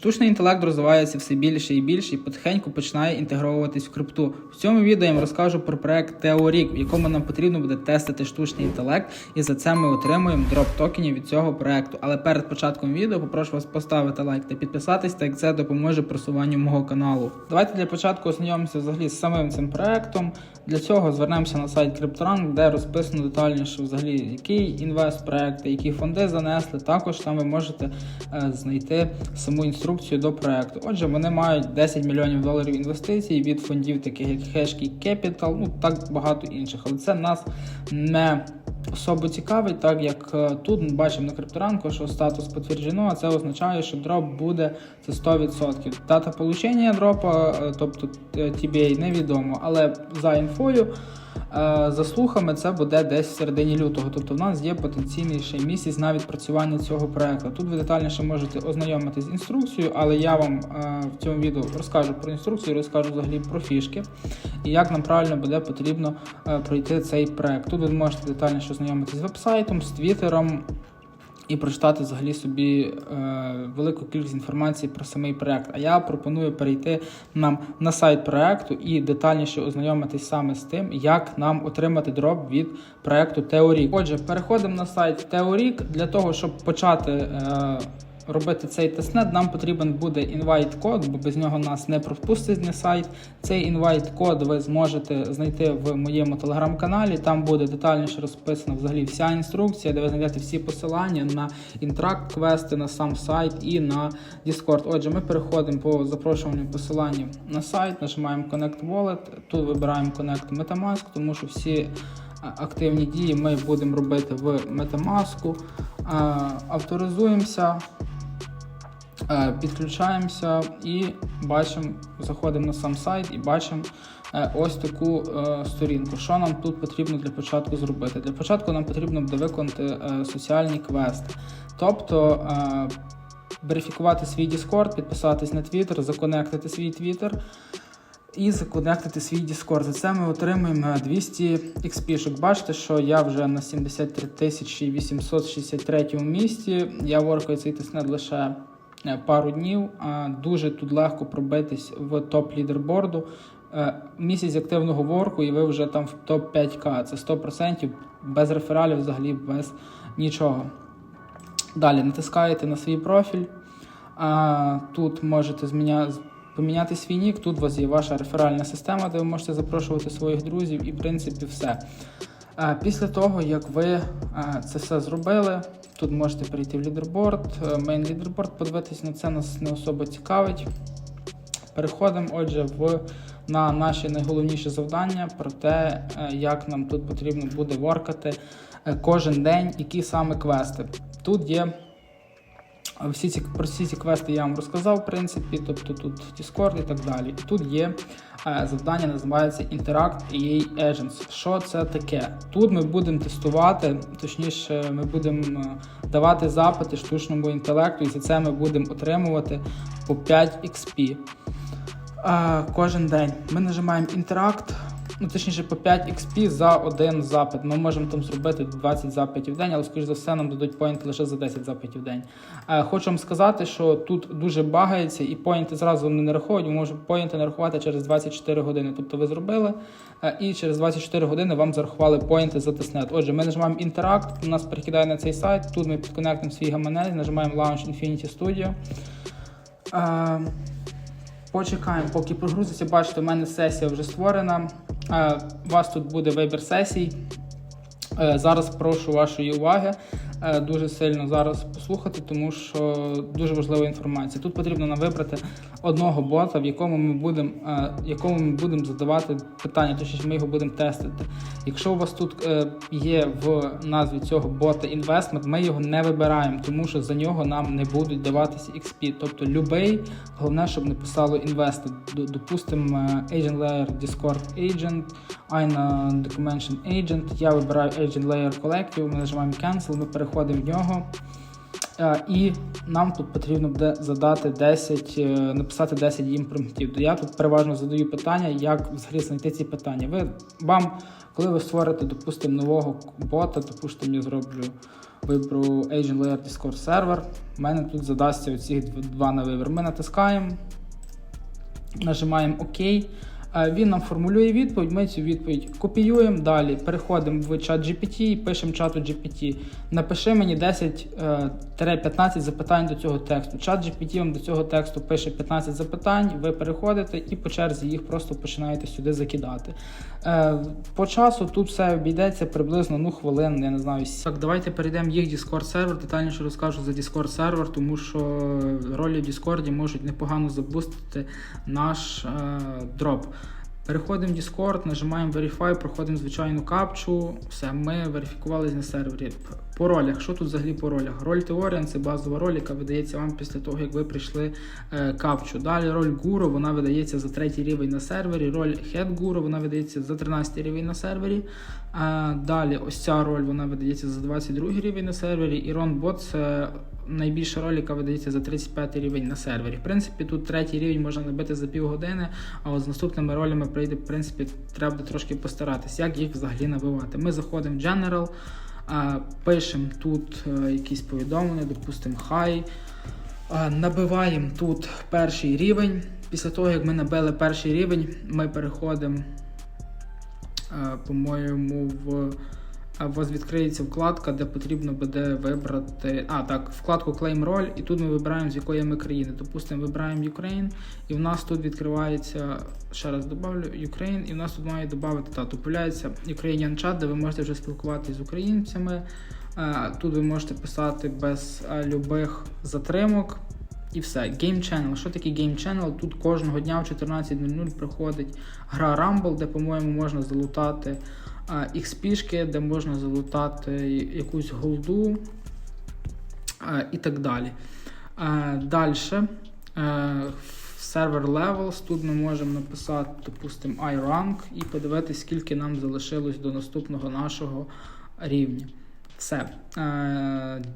Штучний інтелект розвивається все більше і більше і потихеньку починає інтегровуватись в крипту. В цьому відео я вам розкажу про проект Теорік, в якому нам потрібно буде тестити штучний інтелект, і за це ми отримуємо дроп токенів від цього проекту. Але перед початком відео попрошу вас поставити лайк та підписатись, так як це допоможе просуванню мого каналу. Давайте для початку ознайомимося взагалі з самим цим проектом. Для цього звернемося на сайт CryptoRank, де розписано детальніше взагалі який інвест проекти, які фонди занесли. Також там ви можете е, знайти саму інструкцію до проекту. Отже, вони мають 10 мільйонів доларів інвестицій від фондів, таких як Hashkey Capital, ну так багато інших. Але це нас не особо цікавить, так як е, тут ми бачимо на крипторанку, що статус підтверджено, а це означає, що дроп буде це 100%. Дата получення дропа, е, тобто е, TBA, невідомо, але за інфою. Е, За слухами, це буде десь в середині лютого. Тобто в нас є потенційний ще місяць на відпрацювання цього проекту. Тут ви детальніше можете ознайомитись з інструкцією, але я вам е, в цьому відео розкажу про інструкцію, розкажу взагалі про фішки і як нам правильно буде потрібно е, пройти цей проект. Тут ви можете детальніше ознайомитись з вебсайтом, з твіттером. І прочитати взагалі собі е, велику кількість інформації про самий проект. А я пропоную перейти нам на сайт проекту і детальніше ознайомитись саме з тим, як нам отримати дроп від проекту Теорік. Отже, переходимо на сайт Теорік для того, щоб почати. Е, Робити цей тестнет, нам потрібен буде інвайт-код, бо без нього нас не пропустить на сайт. Цей інвайт-код ви зможете знайти в моєму телеграм-каналі. Там буде детальніше розписана взагалі вся інструкція, де ви знайдете всі посилання на інтракт квести, на сам сайт і на Discord. Отже, ми переходимо по запрошуванню посиланню на сайт, нажимаємо Connect Wallet. Тут вибираємо Connect MetaMask, тому що всі активні дії ми будемо робити в MetaMask. Авторизуємося. Е, Підключаємося і бачимо, заходимо на сам сайт і бачимо е, ось таку е, сторінку. Що нам тут потрібно для початку зробити? Для початку нам потрібно буде виконати соціальні квести. Тобто верифікувати свій Discord, підписатись на Twitter, законектити свій Twitter і законектити свій Discord. За це ми отримуємо 200 XP. Бачите, що я вже на 73 863 місці. Я воркаю цей тестнет лише пару днів. Дуже тут легко пробитись в топ лідерборду. Е, Місяць активного ворку, і ви вже там в топ 5К. Це 100% без рефералів, взагалі без нічого. Далі натискаєте на свій профіль. Тут можете. Поміняти свій нік, тут у вас є ваша реферальна система, де ви можете запрошувати своїх друзів, і в принципі все. Після того, як ви це все зробили, тут можете перейти в лідерборд, мейн лідерборд, подивитись на це нас не особо цікавить. Переходимо, отже, в, на наші найголовніші завдання про те, е, як нам тут потрібно буде воркати е, кожен день, які саме квести. Тут є всі ці про всі ці квести я вам розказав, в принципі, тобто тут Discord і так далі. І тут є е, завдання, називається Interact EA Agents. Що це таке? Тут ми будемо тестувати, точніше, ми будемо е, давати запити штучному інтелекту, і за це ми будемо отримувати по 5 XP. Е, кожен день ми нажимаємо Interact, ну точніше по 5 XP за один запит. Ми можемо там зробити 20 запитів в день, але скоріш за все нам дадуть поінти лише за 10 запитів в день. Е, Хочу вам сказати, що тут дуже багається і поінти зразу не рахують, ви можете поінти нарахувати через 24 години. Тобто ви зробили, е, і через 24 години вам зарахували поінти за тестнет. Отже, ми нажимаємо у нас перекидає на цей сайт. Тут ми підконектимо свій гаманець, нажимаємо Launch Infinity Studio. Е, Почекаємо, поки прогрузиться. Бачите, у мене сесія вже створена. Е, У вас тут буде вибір сесій. Е, Зараз прошу вашої уваги дуже сильно зараз послухати, тому що дуже важлива інформація. Тут потрібно нам вибрати одного бота, в якому ми будемо е, якому ми будемо задавати питання, точніше ми його будемо тестити. Якщо у вас тут е, є в назві цього бота інвестмент, ми його не вибираємо, тому що за нього нам не будуть даватися XP. Тобто любий, головне, щоб не писало інвестед. Допустимо, е, Agent Layer Discord Agent, INA Documentation Agent. Я вибираю Agent Layer Collective, ми нажимаємо Cancel, ми переходимо в нього. Е, І нам тут потрібно буде задати 10, е, написати 10 їм. Я тут переважно задаю питання, як взагалі знайти ці питання. Ви вам, коли ви створите, допустимо, нового бота, допустимо, я зроблю виберу Agent Layer Discord сервер. У мене тут задасться оці два на вибір. Ми натискаємо, нажимаємо ОК. Е, Він нам формулює відповідь, ми цю відповідь копіюємо. Далі переходимо в чат GPT і пишемо чату GPT. Напиши мені 10-15 запитань до цього тексту. Чат GPT вам до цього тексту пише 15 запитань, ви переходите і по черзі їх просто починаєте сюди закидати. Е, По часу тут все обійдеться приблизно ну, хвилин, я не знаю. Так, давайте перейдемо їх Discord сервер. Детальніше розкажу за Discord сервер, тому що ролі в Discord можуть непогано забустити наш е, дроп. Переходимо в Discord, нажимаємо Verify, проходимо звичайну капчу. Все, ми верифікувалися на сервері. По ролях, що тут взагалі по ролях? Роль Теоріан це базова роль, яка видається вам після того, як ви прийшли е, капчу. Далі роль Гуру, вона видається за третій рівень на сервері. Роль Head Guru, вона видається за 13 рівень на сервері. А далі ось ця роль вона видається за 22 рівень на сервері. І Bot це найбільша роль, яка видається за 35 рівень на сервері. В принципі, тут третій рівень можна набити за півгодини, а от з наступними ролями прийде, в принципі, треба трошки постаратись, як їх взагалі набивати. Ми заходимо в General, пишемо тут е, якісь повідомлення, допустимо, хай. Набиваємо тут перший рівень. Після того, як ми набили перший рівень, ми переходимо, е, по-моєму, в. У вас відкриється вкладка, де потрібно буде вибрати. А, так, вкладку Claim Role, і тут ми вибираємо, з якої ми країни. Допустимо, вибираємо Ukraine, і в нас тут відкривається, ще раз добавлю, Ukraine, і в нас тут має додати та, тут появляється Ukrainian chat, де ви можете вже спілкуватися з українцями. Е, Тут ви можете писати без е, любих затримок. І все. Game Channel. Що таке Game Channel? Тут кожного дня в 14.00 приходить гра Rumble, де, по-моєму, можна залутати XP, де можна залутати якусь голду а, і так далі. Далі. Сервер Levels. Тут ми можемо написати, допустимо, iRank і подивитися, скільки нам залишилось до наступного нашого рівня. Все. Е,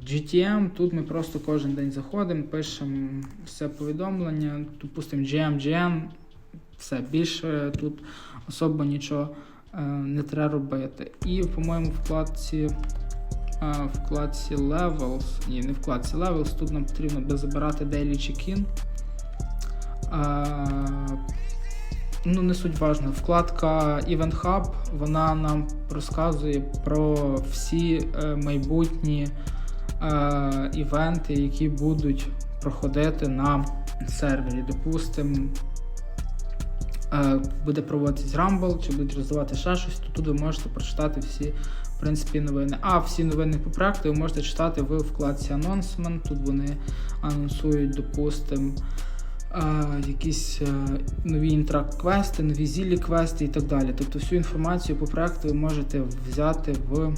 GTM, тут ми просто кожен день заходимо, пишемо все повідомлення, допустимо, GM, GM, все, більше тут особо нічого е, не треба робити. І, по-моєму, вкладці, е, вкладці Levels, ні, не вкладці Levels, тут нам потрібно буде забирати Daily Check-in. Ну, не суть важно. Вкладка Event Hub, вона нам розказує про всі е, майбутні е, івенти, які будуть проходити на сервері. Допустимо, е, буде проводитись Rumble, чи будуть роздавати ще щось, то тут ви можете прочитати всі в принципі, новини. А всі новини по проекту ви можете читати в вкладці Announcement. Тут вони анонсують, допустимо якісь нові інтракт-квести, нові зілі квести і так далі. Тобто всю інформацію по проекту ви можете взяти в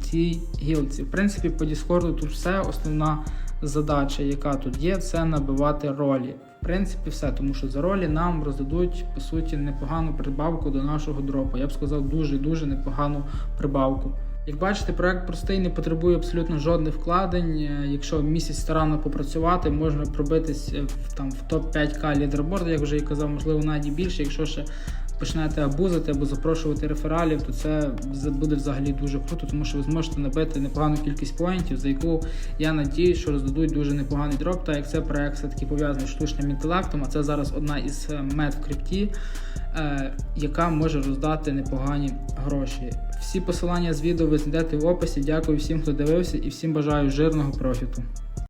цій гілці. В принципі, по Discord тут все. Основна задача, яка тут є, це набивати ролі. В принципі, все, тому що за ролі нам роздадуть по суті непогану прибавку до нашого дропу. Я б сказав, дуже-дуже непогану прибавку. Як бачите, проект простий, не потребує абсолютно жодних вкладень. Е, Якщо місяць старанно попрацювати, можна пробитись е, в, там, в топ-5К лідерборду, як вже і казав, можливо, навіть більше. Якщо ще почнете абузити або запрошувати рефералів, то це буде взагалі дуже круто, тому що ви зможете набити непогану кількість поінтів, за яку я надію, що роздадуть дуже непоганий дроп, так як це проект все-таки пов'язаний з штучним інтелектом, а це зараз одна із е, мет в крипті, яка може роздати непогані гроші. Всі посилання з відео ви знайдете в описі. Дякую всім, хто дивився, і всім бажаю жирного профіту.